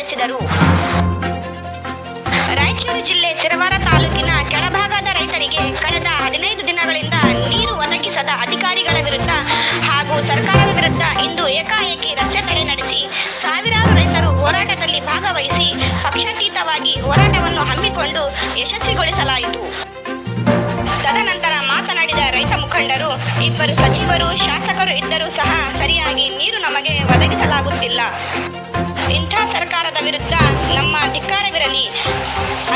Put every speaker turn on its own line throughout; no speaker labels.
ನಡೆಸಿದರು. ರಾಯಚೂರು ಜಿಲ್ಲೆ ಸಿರವಾರ ತಾಲೂಕಿನ ಕೆಳಭಾಗದ ರೈತರಿಗೆ ಕಳೆದ ಹದಿನೈದು ದಿನಗಳಿಂದ ನೀರು ಒದಗಿಸದ ಅಧಿಕಾರಿಗಳ ವಿರುದ್ಧ ಹಾಗೂ ಸರ್ಕಾರದ ವಿರುದ್ಧ ಇಂದು ಏಕಾಏಕಿ ರಸ್ತೆ ತಡೆ ನಡೆಸಿ ಸಾವಿರಾರು ರೈತರು ಹೋರಾಟದಲ್ಲಿ ಭಾಗವಹಿಸಿ ಪಕ್ಷಾತೀತವಾಗಿ ಹೋರಾಟವನ್ನು ಹಮ್ಮಿಕೊಂಡು ಯಶಸ್ವಿಗೊಳಿಸಲಾಯಿತು. ತದನಂತರ ಮಾತನಾಡಿದ ರೈತ ಮುಖಂಡರು, ಇಬ್ಬರು ಸಚಿವರು, ಶಾಸಕರು ಇದ್ದರೂ ಸಹ ಸರಿಯಾಗಿ ನೀರು ನಮಗೆ ಒದಗಿಸಲಾಗುತ್ತಿಲ್ಲ. ವಿರುದ್ಧ ನಮ್ಮ ಧಿಕ್ಕಾರವಿರಲಿ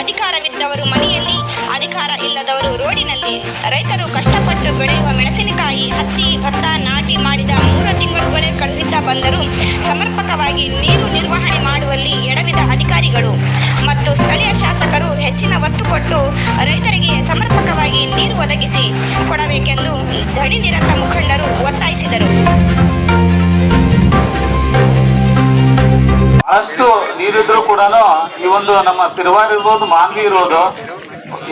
ಅಧಿಕಾರವಿದ್ದವರು ಮನೆಯಲ್ಲಿ, ಅಧಿಕಾರ ಇಲ್ಲದವರು ರೋಡಿನಲ್ಲಿ. ರೈತರು ಕಷ್ಟಪಟ್ಟು ಬೆಳೆಯುವ ಮೆಣಸಿನಕಾಯಿ ಹತ್ತಿ, ಭತ್ತ ನಾಟಿ ಮಾಡಿದ ಮೂರು ತಿಂಗಳುಗಳೇ ಕಳೆದಿದ್ದ ಬಂದರೂ. ಸಮರ್ಪಕವಾಗಿ ನೀರು ನಿರ್ವಹಣೆ ಮಾಡುವಲ್ಲಿ ಎಡವಿದ ಅಧಿಕಾರಿಗಳು. ಮತ್ತು ಸ್ಥಳೀಯ ಶಾಸಕರು ಹೆಚ್ಚಿನ ಒತ್ತು ಕೊಟ್ಟು ರೈತರಿಗೆ ಸಮರ್ಪಕವಾಗಿ ನೀರು ಒದಗಿಸಿ ಕೊಡಬೇಕೆಂದು ಧಣಿ ನಿರತ ಮುಖಂಡರು ಒತ್ತಾಯಿಸಿದರು.
ಬಹಳಷ್ಟು ನೀರಿದ್ರು ಕೂಡ ಈ ಒಂದು ನಮ್ಮ ಸಿರ್ವಾರ್ ಇರ್ಬೋದು ಮಾನ್ವಿ ಇರ್ಬೋದು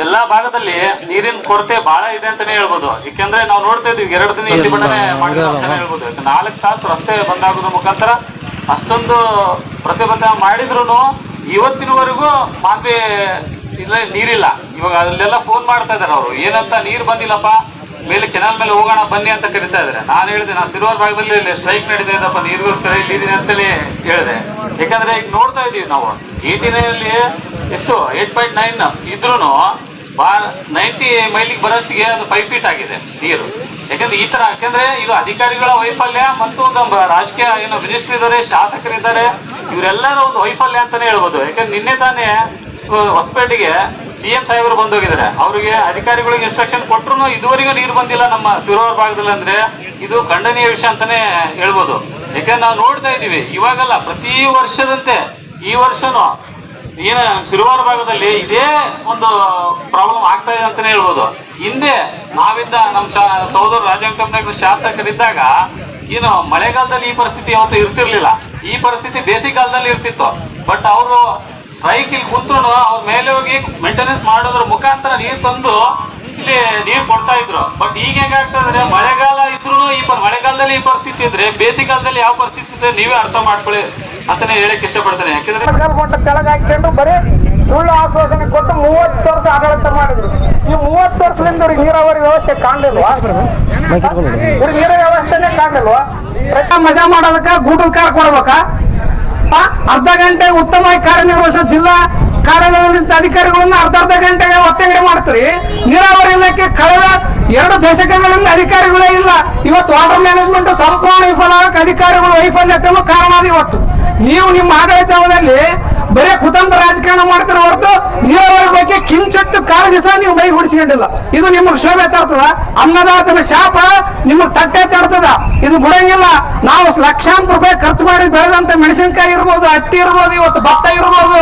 ಎಲ್ಲಾ ಭಾಗದಲ್ಲಿ ನೀರಿನ ಕೊರತೆ ಬಹಳ ಇದೆ ಅಂತಾನೆ ಹೇಳ್ಬೋದು. ಯಾಕೆಂದ್ರೆ ನಾವು ನೋಡ್ತಾ ಇದೀವಿ ಎರಡು ದಿನ ಪ್ರತಿಭಟನೆ ಮಾಡಿದ್ರು ಅಂತಾನೆ ಹೇಳ್ಬೋದು. ನಾಲ್ಕು ತಾಸು ರಸ್ತೆ ಬಂದಾಗೋದ್ರ ಮುಖಾಂತರ ಅಷ್ಟೊಂದು ಪ್ರತಿಭಟನೆ ಮಾಡಿದ್ರು ಇವತ್ತಿನವರೆಗೂ ಮಾನ್ವಿ ಇಲ್ಲ ನೀರಿಲ್ಲ. ಇವಾಗ ಅಲ್ಲೆಲ್ಲ ಫೋನ್ ಮಾಡ್ತಾ ಇದಾರೆ ಅವರು. ಏನಂತ ನೀರ್ ಬಂದಿಲ್ಲಪ್ಪ? ಮೇಲೆ ಕೆನಾಲ್ ಮೇಲೆ ಹೋಗೋಣ, ಬನ್ನಿ ಅಂತ ಕರಿತಾ ಇದ್ದಾರೆ. ನಾನು ಹೇಳಿದೆ, ನಾನು ಸಿಲ್ವರ್ ಭಾಗದಲ್ಲಿ ಇಲ್ಲಿ ಸ್ಟ್ರೈಕ್ ನಡೀತಾ ನೀರು ನೀರಿಗೋಸ್ಕರ ಇಲ್ಲಿದ್ದೀನಿ ಅಂತಲೇ ಹೇಳಿದೆ. ಯಾಕಂದ್ರೆ ಈಗ ನೋಡ್ತಾ ಇದೀವಿ ನಾವು. ಏಟಿನಲ್ಲಿ ಎಷ್ಟು? ಏಟ್ ಪಾಯಿಂಟ್ ನೈನ್ ಇದ್ರೂ ನೈಂಟಿ ಮೈಲಿಗೆ ಬರೋಷ್ಟಿಗೆ ಅದು ಫೈವ್ ಫೀಟ್ ಆಗಿದೆ ನೀರು. ಯಾಕಂದ್ರೆ ಈ ತರ, ಯಾಕಂದ್ರೆ ಇದು ಅಧಿಕಾರಿಗಳ ವೈಫಲ್ಯ ಮತ್ತು ನಮ್ಮ ರಾಜಕೀಯ ಏನು ಮಿನಿಸ್ಟರ್ ಇದ್ದಾರೆ, ಶಾಸಕರಿದ್ದಾರೆ, ಇವರೆಲ್ಲರ ಒಂದು ವೈಫಲ್ಯ ಅಂತಾನೆ ಹೇಳ್ಬೋದು. ಯಾಕಂದ್ರೆ ನಿನ್ನೆ ತಾನೇ, ಹೊಸಪೇಟೆಗೆ ಸಿಎಂ ಸಾಹೇಬರು ಬಂದೋಗಿದ್ದಾರೆ ಅವರಿಗೆ ಅಧಿಕಾರಿಗಳಿಗೆ ಇನ್ಸ್ಟ್ರಕ್ಷನ್ ಕೊಟ್ಟರು ಇದುವರೆಗೂ ನೀರು ಬಂದಿಲ್ಲ ನಮ್ಮ ಸಿರೋರ್ ಭಾಗದಲ್ಲಿ ಅಂದ್ರೆ ಇದು ಖಂಡನೀಯ ವಿಷಯ ಅಂತಾನೆ ಹೇಳ್ಬೋದು. ಯಾಕಂದ್ರೆ ನಾವು ನೋಡ್ತಾ ಇದೀವಿ ಇವಾಗಲ್ಲ ಪ್ರತಿ ವರ್ಷದಂತೆ ಈ ವರ್ಷನೂ ಏನ ಶಿರುವಾರ ಭಾಗದಲ್ಲಿ ಇದೇ ಒಂದು ಪ್ರಾಬ್ಲಮ್ ಆಗ್ತಾ ಇದೆ ಅಂತಾನೆ ಹೇಳ್ಬೋದು. ಹಿಂದೆ ನಾವಿದ್ದ ನಮ್ಮ ಸಹೋದರ ರಾಜಂಕಂನಾಗ ಶಾಸಕರಿದ್ದಾಗ ಏನು ಮಳೆಗಾಲದಲ್ಲಿ ಈ ಪರಿಸ್ಥಿತಿ ಯಾವತ್ತೂ ಇರ್ತಿರ್ಲಿಲ್ಲ. ಈ ಪರಿಸ್ಥಿತಿ ಬೇಸಿಗೆಗಾಲದಲ್ಲಿ ಇರ್ತಿತ್ತು. ಬಟ್ ಅವರು ಸ್ಟ್ರೈಕ್ ಇಲ್ಲಿ ಕುಂತ್ರು ಅವ್ರ ಮೇಲೆ ಹೋಗಿ ಮೇಂಟೆನೆನ್ಸ್ ಮಾಡೋದ್ರ ಮುಖಾಂತರ ನೀರ್ ತಂದು ಇಲ್ಲಿ ನೀರ್ ಕೊಡ್ತಾ ಇದ್ರು. ಬಟ್ ಈಗ ಹೆಂಗಾಗ್ತದ್ರೆ ಮಳೆಗಾಲ ಇದ್ರು ಈ ಮಳೆಗಾಲದಲ್ಲಿ ಈ ಪರಿಸ್ಥಿತಿ ಇದ್ರೆ ಬೇಸಿಗೆಗಾಲದಲ್ಲಿ ಯಾವ ಪರಿಸ್ಥಿತಿ ಇದ್ರೆ ನೀವೇ ಅರ್ಥ ಮಾಡ್ಕೊಳ್ಳಿ ಅಂತಾನೆ ಹೇಳಕ್ ಇಷ್ಟಪಡ್ತೇನೆ. ಯಾಕಂದ್ರೆ
ಮಟ್ಟ ಕೆಳಗೆ ಹಾಕೊಂಡು ಬರೀ ಸುಳ್ಳು ಆಶ್ವಾಸನೆ ಕೊಟ್ಟು ಮೂವತ್ತು ವರ್ಷ ಆಡಳಿತ ಮಾಡಿದ್ರು. ಈ ಮೂವತ್ತು ವರ್ಷದಿಂದ ಅವ್ರಿಗೆ ನೀರಾವರಿ ವ್ಯವಸ್ಥೆ ಕಾಣಲಿಲ್ವಾ? ಇವ್ರಿಗೆ ನೀರಾವರಿ ವ್ಯವಸ್ಥೆನೇ ಕಾಣಲಿಲ್ವಾ? ರೈತ ಮಜಾ ಮಾಡೋದಕ್ಕ ಗೂಗಲ್ ಕಾರ್ ಕೊಡ್ಬೇಕಾ? ಅರ್ಧ ಗಂಟೆ ಉತ್ತಮವಾಗಿ ಕಾರ್ಯನಿರ್ವಹಿಸೋ ಜಿಲ್ಲಾ ಕಾರ್ಯಾಲಯದ ಅಧಿಕಾರಿಗಳನ್ನ ಅರ್ಧ ಅರ್ಧ ಗಂಟೆಗೆ ಒತ್ತಂಗಡಿ ಮಾಡ್ತೀರಿ. ನೀರಾವರಿ ಇಲಾಖೆ ಕಳೆದ ಎರಡು ದಶಕಗಳಿಂದ ಅಧಿಕಾರಿಗಳೇ ಇಲ್ಲ. ಇವತ್ತು ವಾಟರ್ ಮ್ಯಾನೇಜ್ಮೆಂಟ್ ಸಂಪೂರ್ಣ ವಿಫಲ ಅಧಿಕಾರಿಗಳು ವೈಫಲ್ಯತೆಯೂ ಕಾರಣ ಇವತ್ತು ನೀವು ನಿಮ್ಮ ಆಡಳಿತದಲ್ಲಿ ಬರೀ ಕುಟುಂಬ ರಾಜಕಾರಣ ಮಾಡ್ತಾರೆ ಹೊರತು ನೀರಾವರಿ ಬಗ್ಗೆ ಕಿಂಚಿತ್ತು ಕಾಳಜಿ ಸಹ ನೀವು ಮೈ ಹುಡಿಸ್ಕೊಂಡಿಲ್ಲ ಇದು ನಿಮಗೆ ಶೋಭೆ ತರ್ತದ? ಅನ್ನದಾತನ ಶಾಪ ನಿಮ್ಮ ತಟ್ಟೆ ತರ್ತದ? ಇದು ಬಿಡಂಗಿಲ್ಲ. ನಾವು ಲಕ್ಷಾಂತರ ರೂಪಾಯಿ ಖರ್ಚು ಮಾಡಿ ಬೆಳೆದಂತ ಮೆಣಸಿನಕಾಯಿ ಇರ್ಬೋದು, ಹತ್ತಿ ಇರ್ಬೋದು, ಇವತ್ತು ಭತ್ತ ಇರ್ಬೋದು.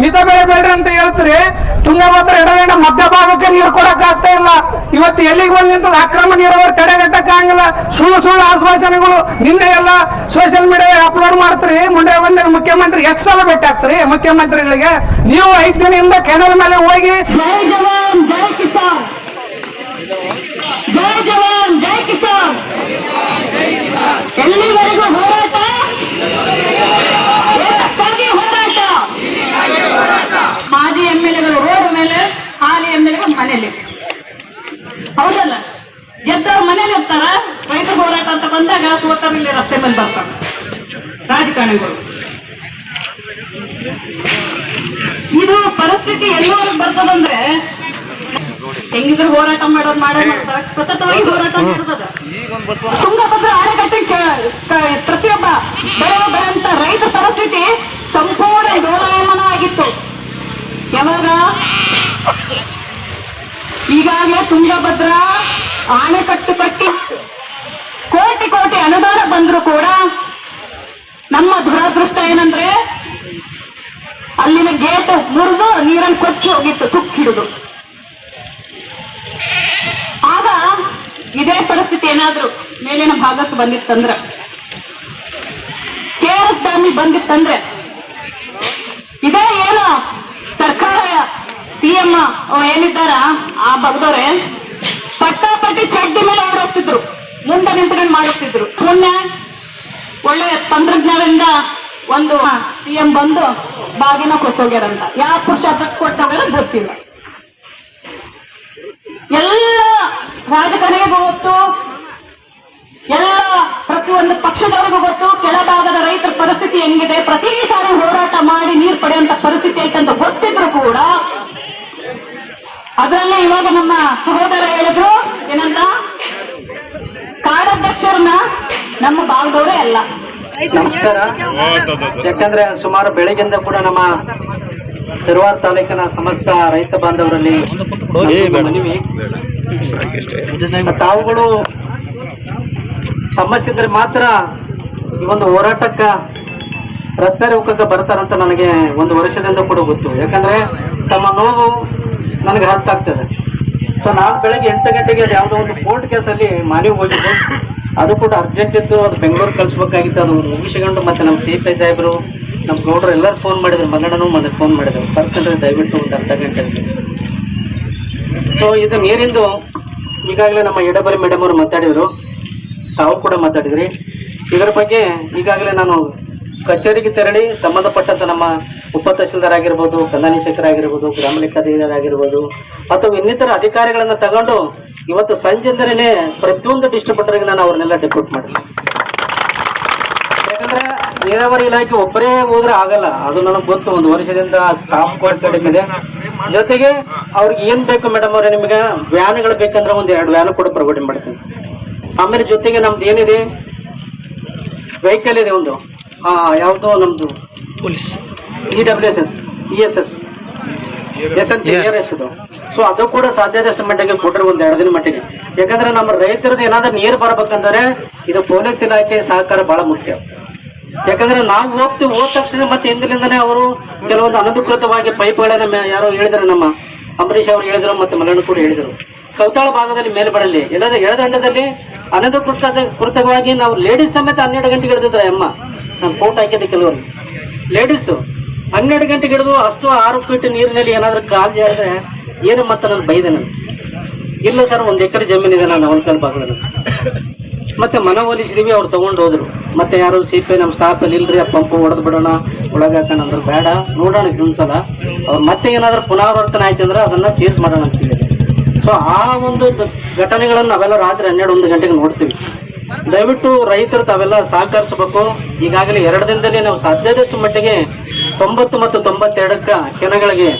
ಮಿತ ಬೆಳೆ ಬೆಳ್ರಿ ಅಂತ ಹೇಳ್ತೀರಿ. ತುಂಗಭದ್ರ ಎಡಗಂಡ ಮಧ್ಯ ಭಾಗಕ್ಕೆ ನೀರು ಕೊಡಕ್ ಆಗ್ತಾ ಇಲ್ಲ. ಇವತ್ತು ಎಲ್ಲಿಗೆ ಬಂದ್ ನಿಂತದ ಅಕ್ರಮ ನೀರಾವರಿ ತಡೆಗಟ್ಟಕ್ ಆಗಲ್ಲ. ಸುಳ್ಳು ಸುಳ್ಳು ಆಶ್ವಾಸನೆಗಳು ನಿನ್ನೆ ಎಲ್ಲ ಸೋಷಿಯಲ್ ಮೀಡಿಯಾ ಅಪ್ಲೋಡ್ ಮಾಡ್ತೀರಿ. ಮುಂದೆ ಬಂದ ಮುಖ್ಯಮಂತ್ರಿ ಎಕ್ಸ್ ಸಲ ಭೇಟಿ ಮುಖ್ಯಮಂತ್ರಿಗಳಿಗೆ ನೀವು ಐದು ದಿನದಿಂದ ಕೆನಲ್ ಮೇಲೆ ಹೋಗಿ.
ಜೈ ಜವಾನ್, ಜೈ ಕಿಸಾನ್. ಜೈ ಜವಾನ್, ಜೈ ಕಿಸಾನ್. ಎಲ್ಲಿವರೆಗೂ ರಸ್ತೆ ಬರ್ತಾರೆ ರಾಜಕಾರಣಿಗಳು. ಇದು ಪರಿಸ್ಥಿತಿ ಎಲ್ಲರೂ ಬರ್ತದಂದ್ರೆ ಹೆಂಗಿದ್ರು ಹೋರಾಟ ಮಾಡೋದು ಮಾಡೋದು ಸತತವಾಗಿ ಹೋರಾಟ ಮಾಡ್ತದ ತುಂಗಭದ್ರ ಪ್ರತಿಯೊಬ್ಬ ಬೆಳೆಯುವ ಬೆಳೆಂತ ರೈತ ಪರಿಸ್ಥಿತಿ ಸಂಪೂರ್ಣ ಡೋಲಾಯಮಾನ ಆಗಿತ್ತು. ಯಾವಾಗ? ಈಗಾಗಲೇ ತುಂಗಭದ್ರ ಆಣೆಕಟ್ಟು ಕಟ್ಟಿ ಕೋಟಿ ಕೋಟಿ ಅನುದಾನ ಬಂದರೂ ಕೂಡ ನಮ್ಮ ದುರಾದೃಷ್ಟ ಏನಂದ್ರೆ ಅಲ್ಲಿನ ಗೇಟ್ ಮುರಿದು ನೀರನ್ನು ಕೊಚ್ಚಿ ಹೋಗಿತ್ತು ತುಕ್ಕಿಡುದು ಆಗ ಇದೇ ಪರಿಸ್ಥಿತಿ ಏನಾದ್ರು ಮೇಲಿನ ಭಾಗಕ್ಕೆ ಬಂದಿತ್ತಂದ್ರ, ಕೆ ಆರ್ ಎಸ್ ಡ್ಯಾಮಿ ಬಂದಿತ್ತಂದ್ರೆ, ಇದೇ ಏನು ಸರ್ಕಾರ ಸಿಎಂ ಏನಿದ್ದಾರ, ಆ ಭಾಗದವ್ರೆ ಪಟ್ಟಾಪಟ್ಟಿ ಚಡ್ಡಿ ಮೇಲೆ ಓಡೋಗ್ತಿದ್ರು. ಮುಂದೆ ನಿಂತ್ಕೊಂಡು ಮಾಡುತ್ತಿದ್ರು. ಮೊನ್ನೆ ಒಳ್ಳೆ ತಂತ್ರಜ್ಞಾನದಿಂದ ಒಂದು ಸಿಎಂ ಬಂದು ಬಾಗಿನ ಕೊಟ್ಟೋಗ್ಯಾರಂತ. ಯಾವ ಪುರುಷ ಕೊಟ್ಟೋಗ್ಯಾರ ಗೊತ್ತಿಲ್ಲ. ಎಲ್ಲ ರಾಜಕಾರಣಿಗೂ ಗೊತ್ತು. ಎಲ್ಲ ಪ್ರತಿಯೊಂದು ಪಕ್ಷದವರಿಗೂ ಗೊತ್ತು. ಕೆಳಭಾಗದ ರೈತರ ಪರಿಸ್ಥಿತಿ ಹೆಂಗಿದೆ? ಪ್ರತಿ ಸಾರಿ ಹೋರಾಟ ಮಾಡಿ ನೀರು ಪಡೆಯುವಂತ ಪರಿಸ್ಥಿತಿ ಐತಂತ ಗೊತ್ತಿದ್ರು ಕೂಡ ಅದರಲ್ಲೇ ಇವಾಗ ನಮ್ಮ ಸಹೋದರ ಹೇಳಿದ್ರು. ಏನಂತ? ಕಾಡಾಧ್ಯಕ್ಷರನ್ನ ನಮ್ಮ ಭಾಗದವರೇ ಅಲ್ಲ.
ನಮಸ್ಕಾರ. ಯಾಕಂದ್ರೆ ಸುಮಾರು ಬೆಳಗಿಂದ ಕೂಡ ನಮ್ಮ ಸಿರುವಾರ್ ತಾಲೂಕಿನ ಸಮಸ್ತ ರೈತ ಬಾಂಧವರಲ್ಲಿ ಮನವಿ. ತಾವುಗಳು ಸಮಸ್ಯೆ ಇದ್ರೆ ಮಾತ್ರ ಈ ಒಂದು ಹೋರಾಟಕ್ಕ ರಸ್ತೆ ರೋಕಕ್ಕೆ ಬರ್ತಾರಂತ ನನಗೆ ಒಂದು ವರ್ಷದಿಂದ ಕೂಡ ಗೊತ್ತು. ಯಾಕಂದ್ರೆ ತಮ್ಮ ನೋವು ನನಗೆ ಅರ್ಥ ಆಗ್ತದೆ. ಸೊ ನಾನು ಬೆಳಗ್ಗೆ ಎಂಟು ಗಂಟೆಗೆ ಅದು ಯಾವುದೋ ಒಂದು ಕೋರ್ಟ್ ಕೇಸಲ್ಲಿ ಮನೆಗೆ ಹೋಗಿದ್ದು. ಅದು ಕೂಡ ಅರ್ಜೆಂಟ್ ಇತ್ತು. ಅದು ಬೆಂಗಳೂರು ಕಳಿಸ್ಬೇಕಾಗಿತ್ತು. ಅದು ಮುಗಿಸಿಕೊಂಡು ಮತ್ತೆ ನಮ್ಮ ಸಿ ಪಿ ಸಾಹೇಬರು, ನಮ್ಮ ಗೌಡರು ಎಲ್ಲರೂ ಫೋನ್ ಮಾಡಿದ್ರು. ಮನ್ನಡನು ಮತ್ತೆ ಫೋನ್ ಮಾಡಿದ್ರು. ಬರ್ತಂದ್ರೆ ದಯವಿಟ್ಟು ಒಂದು ಅರ್ಧ ಗಂಟೆ. ಸೊ ಇದು ನೀರಿಂದು ಈಗಾಗಲೇ ನಮ್ಮ ಎಡಬರಿ ಮೇಡಮ್ ಅವರು ಮಾತಾಡಿದ್ರು. ತಾವು ಕೂಡ ಮಾತಾಡಿದ್ರಿ. ಇದರ ಬಗ್ಗೆ ಈಗಾಗಲೇ ನಾನು ಕಚೇರಿಗೆ ತೆರಳಿ ಸಂಬಂಧಪಟ್ಟಂತ ನಮ್ಮ ಉಪ ತಹಸೀಲ್ದಾರ್ ಆಗಿರ್ಬೋದು ಕಂದಾನಿಶೇಖರ್ ಆಗಿರ್ಬೋದು ಗ್ರಾಮ ಲೆಕ್ಕಾಧಿಕಾರಿ ಆಗಿರ್ಬೋದು ಅಥವಾ ಇನ್ನಿತರ ಅಧಿಕಾರಿಗಳನ್ನ ತಗೊಂಡು ಇವತ್ತು ಸಂಜೆಯಿಂದಲೇ ಪ್ರತಿಯೊಂದು ಡಿಸ್ಟ್ರಿಬ್ಯೂಟರ್ಗೆ ನಾನು ಅವ್ರನ್ನೆಲ್ಲ ಡೆಪ್ಯೂಟ್ ಮಾಡಿದೆ. ಯಾಕಂದ್ರೆ ನೀರಾವರಿ ಇಲಾಖೆ ಒಬ್ಬರೇ ಹೋದ್ರೆ ಆಗಲ್ಲ. ಅದು ನನಗೆ ಗೊತ್ತು. ಒಂದು ವರ್ಷದಿಂದ ಸ್ಟಾಫ್ ಕೂಡ ಕಡಿಮೆ ಜೊತೆಗೆ ಅವ್ರಿಗೆ ಏನ್ ಬೇಕು ಮೇಡಮ್ ಅವ್ರೆ ನಿಮಗೆ? ವ್ಯಾನ್ಗಳು ಬೇಕಂದ್ರೆ ಒಂದು ಎರಡು ವ್ಯಾನ್ ಕೂಡ ಪ್ರೊವೈಡ್ ಮಾಡ್ತೀನಿ. ಆಮೇಲೆ ಜೊತೆಗೆ ನಮ್ದು ಏನಿದೆ? ವೆಹಿಕಲ್ ಇದೆ ಒಂದು. ಯಾವುದು? ನಮ್ದು police E W S S E S S S N C S ಇದು. ಸೊ ಅದು ಕೂಡ ಸಾಧ್ಯದಷ್ಟು ಮಟ್ಟಿಗೆ ಕೊಟ್ಟರು ಒಂದು ಎರಡು ದಿನ ಮಟ್ಟಿಗೆ. ಯಾಕಂದ್ರೆ ನಮ್ಮ ರೈತರದ್ದು ಏನಾದ್ರೂ ನೀರು ಬರ್ಬೇಕಂದ್ರೆ ಇದು ಪೊಲೀಸ್ ಇಲಾಖೆ ಸಹಕಾರ ಬಹಳ ಮುಖ್ಯ. ಯಾಕಂದ್ರೆ ನಾವು ಹೋಗ್ತೀವಿ ಹೋದ ತಕ್ಷಣ ಮತ್ತೆ ಹಿಂದಿನಿಂದನೇ ಅವರು ಕೆಲವೊಂದು ಅನಧಿಕೃತವಾಗಿ ಪೈಪ್ಗಳನ್ನ ಗಳನ್ನ ಯಾರೋ ಹೇಳಿದ್ರೆ ನಮ್ಮ ಅಂಬರೀಶ್ ಅವರು ಹೇಳಿದ್ರು ಮತ್ತೆ ಮಲ್ಲಣ್ಣ ಕೂಡ ಹೇಳಿದರು. ಕೌತಾಳ ಭಾಗದಲ್ಲಿ ಮೇಲ್ಬಡಲಿ ಎಳೆದ ಎಳದಂಡದಲ್ಲಿ ಅನಧಿಕೃತ ಕೃತಕವಾಗಿ ನಾವು ಲೇಡೀಸ್ ಸಮೇತ ಹನ್ನೆರಡು ಗಂಟೆಗೆ ಹಿಡಿದಿದ್ರೆ ಅಮ್ಮ ನಾನು ಫೋಟೋ ಹಾಕಿದ್ದೆ ಕೆಲವರು. ಲೇಡೀಸು ಹನ್ನೆರಡು ಗಂಟೆಗೆ ಹಿಡಿದು ಅಷ್ಟು ಆರು ಫೀಟ್ ನೀರಿನಲ್ಲಿ ಏನಾದ್ರೂ ಕಾಲು ಜಾರಿದ್ರೆ ಏನು ಮತ್ತೆ ನಾನು ಬೈದೆ ನಾನು? ಇಲ್ಲ ಸರ್, ಒಂದು ಎಕರೆ ಜಮೀನಿದೆ ನಾನು ಅವನ ಭಾಗದಲ್ಲಿ ಮತ್ತೆ ಮನವೊಲಿಸಿದೀವಿ ಅವ್ರು ತೊಗೊಂಡು ಮತ್ತೆ ಯಾರು ಸಿ ಪಿ ನಮ್ಮ ಸ್ಟಾಫ್ ಅಲ್ಲಿ ಇಲ್ರಿ ಆ ಪಂಪ್ ಹೊಡೆದು ಬಿಡೋಣ, ಒಳಗೆ ಹಾಕೋಣ ಬೇಡ. ನೋಡೋಣ ಇದೊಂದ್ಸಲ ಅವ್ರು ಮತ್ತೆ ಏನಾದರೂ ಪುನರಾವರ್ತನೆ ಆಯ್ತು ಅಂದ್ರೆ ಅದನ್ನ ಚೇಸ್ ಮಾಡೋಣ ಅಂತ ಹೇಳಿದ್ರು. ಸೊ ಆ ಒಂದು ಘಟನೆಗಳನ್ನು ನಾವೆಲ್ಲ ರಾತ್ರಿ ಹನ್ನೆರಡು ಒಂದು ಗಂಟೆಗೆ ನೋಡ್ತೀವಿ. ದಯವಿಟ್ಟು ರೈತರು ತಾವೆಲ್ಲ ಸಹಕರಿಸಬೇಕು. ಈಗಾಗಲೇ ಎರಡು ದಿನದಲ್ಲಿ ನಾವು ಸಾಧ್ಯದಷ್ಟು ಮಟ್ಟಿಗೆ ತೊಂಬತ್ತು ಮತ್ತು ತೊಂಬತ್ತೆರಡಕ್ಕ ಕೆನಗಳಿಗೆ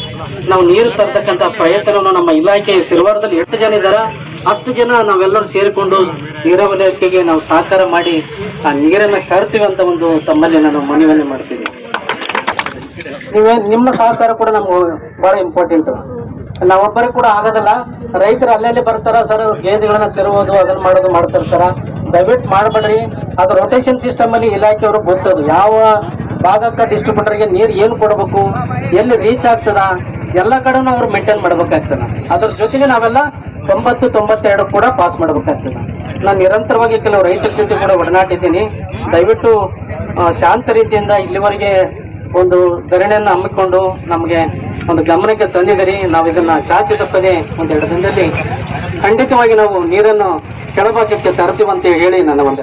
ನಾವು ನೀರು ತರ್ತಕ್ಕಂಥ ಪ್ರಯತ್ನವನ್ನು ನಮ್ಮ ಇಲಾಖೆ ಸಿರ್ವಾರದಲ್ಲಿ ಎಷ್ಟು ಜನ ಇದ್ದಾರ, ಅಷ್ಟು ಜನ ನಾವೆಲ್ಲರೂ ಸೇರಿಕೊಂಡು ನೀರಾವರಿ ಇಲಾಖೆಗೆ ನಾವು ಸಹಕಾರ ಮಾಡಿ ಆ ನೀರನ್ನು ಕರ್ತೀವಿ ಅಂತ ಒಂದು ತಮ್ಮಲ್ಲಿ ನಾನು ಮನವಿಯನ್ನು ಮಾಡ್ತೀನಿ. ನೀವೇ ನಿಮ್ಮ ಸಹಕಾರ ಕೂಡ ನಮ್ಗೆ ಬಹಳ ಇಂಪಾರ್ಟೆಂಟ್ ನಾವೊಬ್ಬರೇ ಕೂಡ ಆಗೋದಲ್ಲ, ರೈತರು ಅಲ್ಲಲ್ಲಿ ಬರ್ತಾರ, ಸರ್ ಗೇಜ್ಗಳನ್ನ ತೆರುವುದು ಅದನ್ನ ಮಾಡೋದು ಮಾಡ್ತಿರ್ತಾರ. ದಯವಿಟ್ಟು ಮಾಡಬೇಡ್ರಿ. ಅದು ರೊಟೇಷನ್ ಸಿಸ್ಟಮ್ ಅಲ್ಲಿ ಇಲಾಖೆಯವರು ಗೊತ್ತದು. ಯಾವ ಭಾಗಕ್ಕೆ ಡಿಸ್ಟ್ರಿಬ್ಯೂಟರ್ಗೆ ನೀರು ಏನು ಕೊಡಬೇಕು, ಎಲ್ಲಿ ರೀಚ್ ಆಗ್ತದ, ಎಲ್ಲ ಕಡೆನೂ ಅವ್ರು ಮೇಂಟೈನ್ ಮಾಡ್ಬೇಕಾಗ್ತದ. ಅದ್ರ ಜೊತೆಗೆ ನಾವೆಲ್ಲ ತೊಂಬತ್ತು, ತೊಂಬತ್ತೆರಡು ಕೂಡ ಪಾಸ್ ಮಾಡ್ಬೇಕಾಗ್ತದೆ. ನಾನು ನಿರಂತರವಾಗಿ ಕೆಲವು ರೈತರ ಜೊತೆ ಕೂಡ ಒಡನಾಟಿದ್ದೀನಿ. ದಯವಿಟ್ಟು ಶಾಂತ ರೀತಿಯಿಂದ ಇಲ್ಲಿವರೆಗೆ ಒಂದು ಧರಣಿಯನ್ನು ಹಮ್ಮಿಕೊಂಡು ನಮಗೆ ಒಂದು ಗಮನಕ್ಕೆ ತಂದಿದ್ದೀರಿ. ನಾವು ಇದನ್ನು ಚಾಚಿ ತಪ್ಪದೆ ಒಂದೆರಡು ದಿನದಲ್ಲಿ ಖಂಡಿತವಾಗಿ ನಾವು ನೀರನ್ನು ಕೆಳಭಾಗಕ್ಕೆ ತರ್ತೀವಂತ ಹೇಳಿ ನನ್ನ ಒಂದು